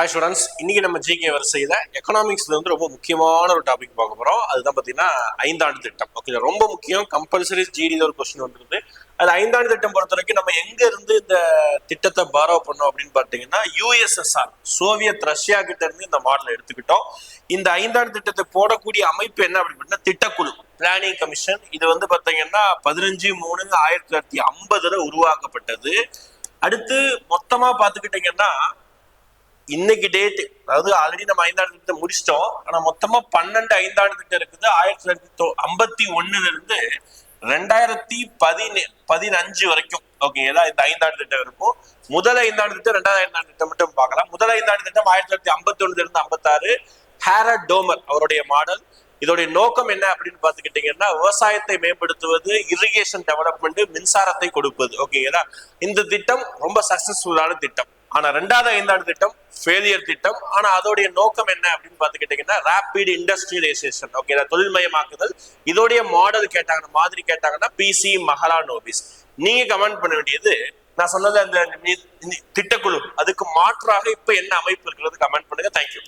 Hi students இன்னைக்கு நம்ம GK வரிசையில எக்கனாமிக்ஸ்ல வந்து ரொம்ப முக்கியமான ஒரு டாபிக் பார்க்க போறோம். அதுதான் பாத்தீங்கன்னா ஐந்தாண்டு திட்டம். ஓகே ரொம்ப முக்கியம். கம்பல்சரி ஜிடியில் ஒரு கொஸ்டின் வந்துருது அது ஐந்தாண்டு திட்டம் பொறுத்த வரைக்கும் நம்ம எங்க இருந்து இந்த திட்டத்தை பாரோ பண்ணோம் அப்படின்னு பாத்தீங்கன்னா யூஎஸ்எஸ்ஆர் சோவியத் ரஷ்யா கிட்ட இருந்து இந்த மாடலை எடுத்துக்கிட்டோம். இந்த ஐந்தாண்டு திட்டத்தை போடக்கூடிய அமைப்பு என்ன அப்படின்னு திட்டக்குழு பிளானிங் கமிஷன் இது வந்து பாத்தீங்கன்னா பதினஞ்சு மூணு ஆயிரத்தி தொள்ளாயிரத்தி ஐம்பதுல உருவாக்கப்பட்டது. அடுத்து மொத்தமா பாத்துக்கிட்டீங்கன்னா இன்னைக்கு டேட் அதாவது ஆல்ரெடி நம்ம ஐந்தாண்டு திட்டம் முடிச்சிட்டோம். ஆனா மொத்தமா பன்னெண்டு ஐந்தாண்டு திட்டம் இருக்குது. ஆயிரத்தி தொள்ளாயிரத்தி ஐம்பத்தி ஒண்ணுல இருந்து ரெண்டாயிரத்தி பதினே பதினஞ்சு வரைக்கும். ஓகே இந்த ஐந்தாண்டு திட்டம் இருக்கும். முதல் ஐந்தாண்டு திட்டம் ரெண்டாவது ஐந்தாண்டு திட்டம் மட்டும் பார்க்கலாம். முதல் ஐந்தாண்டு திட்டம் ஆயிரத்தி தொள்ளாயிரத்தி ஐம்பத்தி ஒண்ணுல இருந்து ஐம்பத்தாறு. ஹேரட் டோமர் அவருடைய மாடல் இதோடைய நோக்கம் என்ன அப்படின்னு பாத்துக்கிட்டீங்கன்னா விவசாயத்தை மேம்படுத்துவது இரிகேஷன் டெவலப்மெண்ட் மின்சாரத்தை கொடுப்பது. ஓகேங்களா இந்த திட்டம் ரொம்ப சக்சஸ்ஃபுல்லான திட்டம். ஆனா ரெண்டாவது ஐந்தாண்டு திட்டம் ஃபெயிலியர் திட்டம். ஆனா அதோடைய நோக்கம் என்ன அப்படின்னு பாத்துக்கிட்டீங்கன்னா ரேபிட் இண்டஸ்ட்ரியலைசேஷன் ஓகே தொழில்மயமாக்குதல். இதோடைய மாடல் கேட்டாங்கன்னா மாதிரி கேட்டாங்கன்னா பிசி மஹலா நோபிஸ் நீங்க கமெண்ட் பண்ண வேண்டியது நான் சொன்னது அந்த திட்டக்குழு. அதுக்கு மாற்றாக இப்ப என்ன அமைப்பு இருக்கிறது கமெண்ட் பண்ணுங்க. தேங்க்யூ